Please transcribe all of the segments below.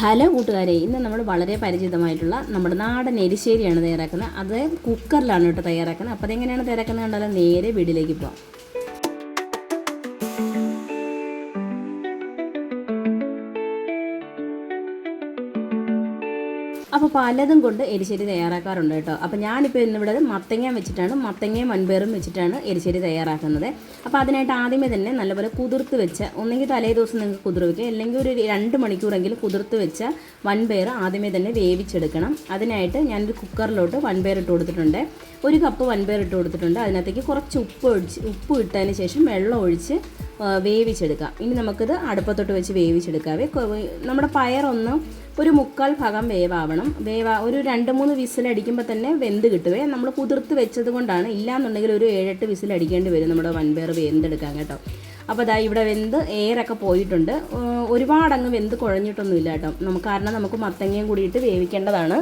Hello കൂട്ടുകാരെ ഇന്ന് നമ്മൾ വളരെ പരിചിതമായിട്ടുള്ള നമ്മുടെ നാടൻ എരിശ്ശേരിയാണ് തയ്യാറാക്കുന്നത്. അത് കുക്കറിലാണ് കേട്ടോ തയ്യാറാക്കുന്നത്. അപ്പോൾ അതെങ്ങനെയാണ് തയ്യാറാക്കുന്നത് കണ്ടാലും? നേരെ വീട്ടിലേക്ക് പോകാം അപ്പോൾ പലതും കൊണ്ട് എരിശ്ശേരി തയ്യാറാക്കാറുണ്ട് കേട്ടോ. അപ്പോൾ ഞാനിപ്പോൾ ഇന്നിവിടെ മത്തങ്ങ വെച്ചിട്ടാണ് മത്തങ്ങയും മൺപേറും വെച്ചിട്ടാണ് എരിശ്ശേരി തയ്യാറാക്കുന്നത്. അപ്പോൾ അതിനായിട്ട് ആദ്യമേ തന്നെ നല്ലപോലെ കുതിർത്ത് വെച്ച ഒന്നെങ്കിൽ തലേ ദിവസം നിങ്ങൾക്ക് കുതിർ വയ്ക്കുക അല്ലെങ്കിൽ ഒരു രണ്ട് മണിക്കൂറെങ്കിലും കുതിർത്ത് വെച്ച വൺപേർ ആദ്യമേ തന്നെ വേവിച്ചെടുക്കണം. അതിനായിട്ട് ഞാനൊരു കുക്കറിലോട്ട് വൺപേർ ഇട്ട് കൊടുത്തിട്ടുണ്ട്. ഒരു കപ്പ് വൺപേർ ഇട്ട് കൊടുത്തിട്ടുണ്ട്. അതിനകത്തേക്ക് കുറച്ച് ഉപ്പ് ഒഴിച്ച് ഉപ്പ് ഇട്ടതിന് ശേഷം വെള്ളം ഒഴിച്ച് വേവിച്ചെടുക്കാം ഇനി നമുക്കിത് അടുപ്പത്തോട്ട് വെച്ച് വേവിച്ചെടുക്കാവേ. നമ്മുടെ പയറൊന്ന് ഒരു മുക്കാൽ ഭാഗം വേവാവണം. വേവാ ഒരു രണ്ട് മൂന്ന് വിസിലടിക്കുമ്പോൾ തന്നെ വെന്ത് കിട്ടുവേ. നമ്മൾ കുതിർത്ത് വെച്ചത് കൊണ്ടാണ്. ഇല്ലാന്നുണ്ടെങ്കിൽ ഒരു ഏഴെട്ട് വിസിലടിക്കേണ്ടി വരും നമ്മുടെ വൻപയർ വെന്തെടുക്കാൻ കേട്ടോ. അപ്പോൾ അതാ ഇവിടെ വെന്ത് എയറൊക്കെ പോയിട്ടുണ്ട്. ഒരുപാടങ്ങ് വെന്ത് കുഴഞ്ഞിട്ടൊന്നുമില്ല കേട്ടോ. നമുക്ക് കാരണം നമുക്ക് മത്തങ്ങയും കൂടിയിട്ട് വേവിക്കേണ്ടതാണ്.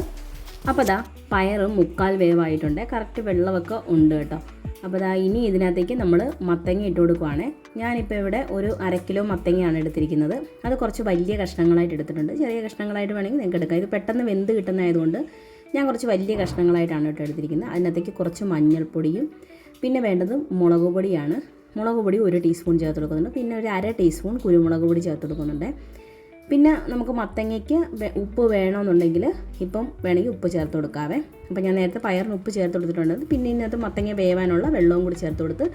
അപ്പോൾ അതാ പയറ് മുക്കാൽ വേവായിട്ടുണ്ട്. കറക്റ്റ് വെള്ളമൊക്കെ ഉണ്ട് കേട്ടോ. അപ്പോൾ ദാ ഇനി ഇതിനകത്തേക്ക് നമ്മൾ മത്തങ്ങ ഇട്ട് കൊടുക്കുവാണ്. ഞാനിപ്പോൾ ഇവിടെ ഒരു അര കിലോ മത്തങ്ങയാണ് എടുത്തിരിക്കുന്നത്. അത് കുറച്ച് വലിയ കഷ്ണങ്ങളായിട്ട് എടുത്തിട്ടുണ്ട്. ചെറിയ കഷ്ണങ്ങളായിട്ട് വേണമെങ്കിൽ നിങ്ങൾക്ക് എടുക്കാം. ഇത് പെട്ടെന്ന് വെന്ത് കിട്ടുന്നതായതുകൊണ്ട് ഞാൻ കുറച്ച് വലിയ കഷ്ണങ്ങളായിട്ടാണ് കേട്ടോ എടുത്തിരിക്കുന്നത്. അതിനകത്തേക്ക് കുറച്ച് മഞ്ഞൾപ്പൊടിയും പിന്നെ വേണ്ടത് മുളക് പൊടിയാണ്. മുളക് പൊടി ഒരു ടീസ്പൂൺ ചേർത്ത് കൊടുക്കുന്നുണ്ട്. പിന്നെ ഒരു അര ടീസ്പൂൺ കുരുമുളക് പൊടി ചേർത്ത് കൊടുക്കുന്നുണ്ട്. പിന്നെ നമുക്ക് മത്തങ്ങയ്ക്ക് ഉപ്പ് വേണമെന്നുണ്ടെങ്കിൽ ഇപ്പം വേണമെങ്കിൽ ഉപ്പ് ചേർത്ത് കൊടുക്കാവേ. അപ്പോൾ ഞാൻ നേരത്തെ പയറിന് ഉപ്പ് ചേർത്ത് കൊടുത്തിട്ടുണ്ട്. പിന്നെ ഇതിനകത്ത് മത്തങ്ങ വേവാനുള്ള വെള്ളവും കൂടി ചേർത്ത് കൊടുത്ത്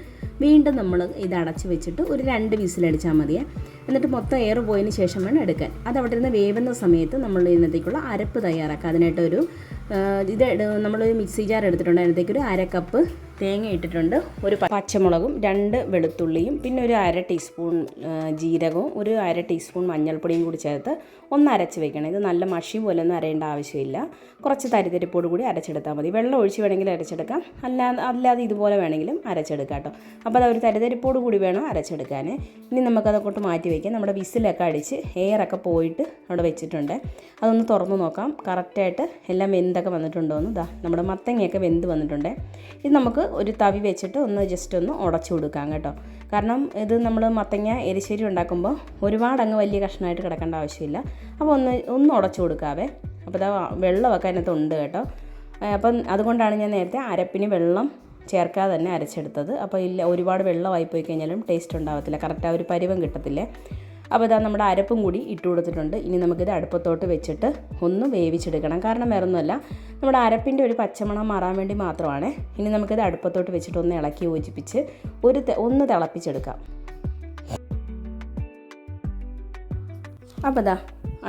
വീണ്ടും നമ്മൾ ഇത് അടച്ച് വെച്ചിട്ട് ഒരു രണ്ട് വിസിലടിച്ചാൽ മതിയേ. എന്നിട്ട് മൊത്തം എയർ പോയതിന് ശേഷം വേണം എടുക്കാൻ. അത് അവിടെ നിന്ന് വേവുന്ന സമയത്ത് നമ്മൾ ഇതിനകത്തേക്കുള്ള അരപ്പ് തയ്യാറാക്കുക. അതിനായിട്ടൊരു ഇത് നമ്മളൊരു മിക്സി ജാർ എടുത്തിട്ടുണ്ട് അതിനകത്തേക്ക് ഒരു അര കപ്പ് തേങ്ങ ഇട്ടിട്ടുണ്ട്. ഒരു പച്ചമുളകും രണ്ട് വെളുത്തുള്ളിയും പിന്നെ ഒരു അര ടീസ്പൂൺ ജീരകവും ഒരു അര ടീസ്പൂൺ മഞ്ഞൾപ്പൊടിയും കൂടി ചേർത്ത് ഒന്ന് അരച്ച് വെക്കണം. ഇത് നല്ല മഷി പോലെ ഒന്നും അരയേണ്ട ആവശ്യമില്ല. കുറച്ച് തരിതരിപ്പോട് കൂടി അരച്ചെടുത്താൽ മതി. വെള്ളം ഒഴിച്ച് വേണമെങ്കിൽ അരച്ചെടുക്കാം. അല്ലാതെ അല്ലാതെ ഇതുപോലെ വേണമെങ്കിലും അരച്ചെടുക്കാം കേട്ടോ. അപ്പോൾ അത് ഒരു തരിതരിപ്പോട് കൂടി വേണം അരച്ചെടുക്കാൻ. ഇനി നമുക്കതൊക്കെ മാറ്റി വയ്ക്കാം. നമ്മുടെ വിസിലൊക്കെ അടിച്ച് എയറൊക്കെ പോയിട്ട് അവിടെ വെച്ചിട്ടുണ്ട്. അതൊന്ന് തുറന്ന് നോക്കാം. കറക്റ്റായിട്ട് എല്ലാം വെന്തൊക്കെ വന്നിട്ടുണ്ടോ എന്ന്. ഇതാ നമ്മുടെ മത്തങ്ങയൊക്കെ വെന്ത് വന്നിട്ടുണ്ട്. ഇത് നമുക്ക് ഒരു തവി വെച്ചിട്ട് ഒന്ന് ജസ്റ്റ് ഒന്ന് ഉടച്ചു കൊടുക്കാം കേട്ടോ. കാരണം ഇത് നമ്മൾ മത്തങ്ങ എരിശ്ശേരി ഉണ്ടാക്കുമ്പോൾ ഒരുപാട് അങ്ങ് വലിയ കഷ്ണമായിട്ട് കിടക്കേണ്ട ആവശ്യമില്ല. അപ്പോൾ ഒന്ന് ഒന്ന് ഉടച്ചു കൊടുക്കാവേ. അപ്പോൾ ഇതാ വെള്ളമൊക്കെ അതിനകത്ത് ഉണ്ട് കേട്ടോ. അപ്പം അതുകൊണ്ടാണ് ഞാൻ നേരത്തെ അരപ്പിന് വെള്ളം ചേർക്കാതെ തന്നെ അരച്ചെടുത്തത്. അപ്പോൾ ഇല്ല ഒരുപാട് വെള്ളമായി പോയി കഴിഞ്ഞാലും ടേസ്റ്റ് ഉണ്ടാകത്തില്ല കറക്റ്റ് ആ ഒരു പരിവം കിട്ടത്തില്ലേ? അപ്പോൾ ഇതാ നമ്മുടെ അരപ്പും കൂടി ഇട്ട് കൊടുത്തിട്ടുണ്ട്. ഇനി നമുക്കിത് അടുപ്പത്തോട്ട് വെച്ചിട്ട് ഒന്ന് വേവിച്ചെടുക്കണം. കാരണം വേറെ ഒന്നുമല്ല നമ്മുടെ അരപ്പിന്റെ ഒരു പച്ചമണം മാറാൻ വേണ്ടി മാത്രമാണ്. ഇനി നമുക്കിത് അടുപ്പത്തോട്ട് വെച്ചിട്ട് ഒന്ന് ഇളക്കി യോജിപ്പിച്ച് ഒരു ഒന്ന് തിളപ്പിച്ചെടുക്കാം. അപ്പോൾ ദാ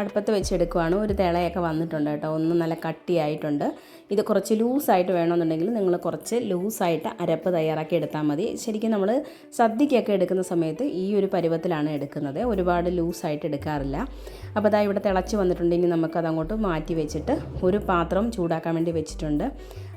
അടുപ്പത്ത് വെച്ചെടുക്കുവാണ്. ഒരു തിളയൊക്കെ വന്നിട്ടുണ്ട് കേട്ടോ. ഒന്ന് നല്ല കട്ടിയായിട്ടുണ്ട്. ഇത് കുറച്ച് ലൂസായിട്ട് വേണമെന്നുണ്ടെങ്കിൽ നിങ്ങൾ കുറച്ച് ലൂസായിട്ട് അരപ്പ് തയ്യാറാക്കി എടുത്താൽ മതി. ശരിക്കും നമ്മൾ സദ്യക്കൊക്കെ എടുക്കുന്ന സമയത്ത് ഈ ഒരു പരുവത്തിലാണ് എടുക്കുന്നത്. ഒരുപാട് ലൂസായിട്ട് എടുക്കാറില്ല. അപ്പോൾ അതാ ഇവിടെ തിളച്ച് വന്നിട്ടുണ്ട്. ഇനി നമുക്കത് അങ്ങോട്ട് മാറ്റി വെച്ചിട്ട് ഒരു പാത്രം ചൂടാക്കാൻ വേണ്ടി വെച്ചിട്ടുണ്ട്.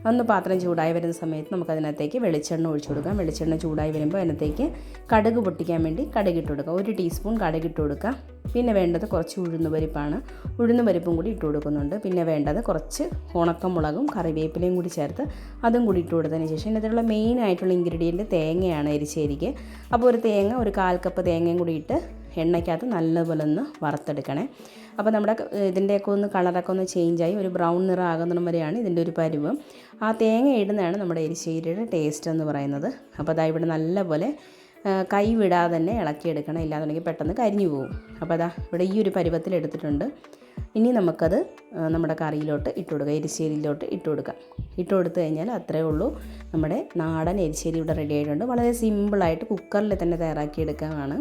അന്ന് പാത്രം ചൂടായി വരുന്ന സമയത്ത് നമുക്കതിനകത്തേക്ക് വെളിച്ചെണ്ണ ഒഴിച്ചു കൊടുക്കാം. വെളിച്ചെണ്ണ ചൂടായി വരുമ്പോൾ അതിനകത്തേക്ക് കടുക് പൊട്ടിക്കാൻ വേണ്ടി കടുകിട്ട് കൊടുക്കാം. ഒരു ടീസ്പൂൺ കടുകിട്ട് കൊടുക്കാം. പിന്നെ വേണ്ടത് കുറച്ച് ഉഴുന്ന് പരിപ്പാണ്. ഉഴുന്ന് പരിപ്പും കൂടി ഇട്ട് കൊടുക്കുന്നുണ്ട്. പിന്നെ വേണ്ടത് കുറച്ച് ഉണക്കമുളകും കറിവേപ്പിലയും കൂടി ചേർത്ത് അതും കൂടി ഇട്ട് കൊടുത്തതിന് ശേഷം ഇതിനുള്ള മെയിൻ ആയിട്ടുള്ള ഇൻഗ്രീഡിയന്റ് തേങ്ങയാണ് എരിശ്ശേരിക്ക്. അപ്പോൾ ഒരു തേങ്ങ ഒരു കാൽ കപ്പ് തേങ്ങയും കൂടി ഇട്ട് എണ്ണയ്ക്കകത്ത് നല്ലപോലെ ഒന്ന് വറുത്തെടുക്കണേ. അപ്പോൾ നമ്മുടെ ഇതിന്റെയൊക്കെ ഒന്ന് കളറൊക്കെ ഒന്ന് ചേഞ്ചായി ഒരു ബ്രൗൺ നിറം ആകുന്നിടം വരെയാണ് ഇതിന്റെ ഒരു പരുവം. ആ തേങ്ങ ഇടുന്നതാണ് നമ്മുടെ എരിശ്ശേരിയുടെ ടേസ്റ്റ് എന്ന് പറയുന്നത്. അപ്പോൾ അതാ ഇവിടെ നല്ലപോലെ ആ, കൈ വിടാതെ തന്നെ ഇളക്കിയെടുക്കണം. ഇല്ലാന്നുണ്ടെങ്കിൽ പെട്ടെന്ന് കരിഞ്ഞു പോകും. അപ്പോൾ അതാ ഇവിടെ ഈ ഒരു പരുവത്തിൽ എടുത്തിട്ടുണ്ട്. ഇനി നമുക്കത് നമ്മുടെ കറിയിലോട്ട് ഇട്ട് കൊടുക്കുക എരിശ്ശേരിയിലോട്ട് ഇട്ട് കൊടുക്കാം. ഇട്ട് കൊടുത്തു കഴിഞ്ഞാൽ അത്രേ ഉള്ളൂ. നമ്മുടെ നാടൻ എരിശ്ശേരി ഇവിടെ റെഡി ആയിട്ടുണ്ട്. വളരെ സിമ്പിളായിട്ട് കുക്കറിൽ തന്നെ തയ്യാറാക്കി എടുക്കാനാണ്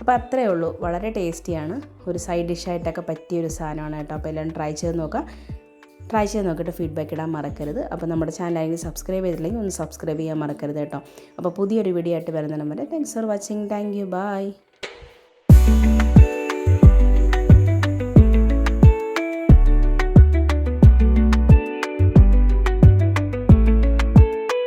അപ്പോൾ അത്രേ ഉള്ളൂ. വളരെ ടേസ്റ്റിയാണ് ഒരു സൈഡ് ഡിഷായിട്ടൊക്കെ പറ്റിയ ഒരു സാധനമാണ് കേട്ടോ. അപ്പോൾ എല്ലാം ട്രൈ ചെയ്ത് നോക്കാം. ട്രൈ ചെയ്ത് നോക്കിയിട്ട് ഫീഡ്ബാക്ക് ഇടാൻ മറക്കരുത്. അപ്പോൾ നമ്മുടെ ചാനൽ സബ്സ്ക്രൈബ് ചെയ്തില്ലെങ്കിൽ ഒന്ന് സബ്സ്ക്രൈബ് ചെയ്യാൻ മറക്കരുത് കേട്ടോ. അപ്പോൾ പുതിയൊരു വീഡിയോ ആയിട്ട് വരുന്നതിന് വരെ thanks for watching thank you bye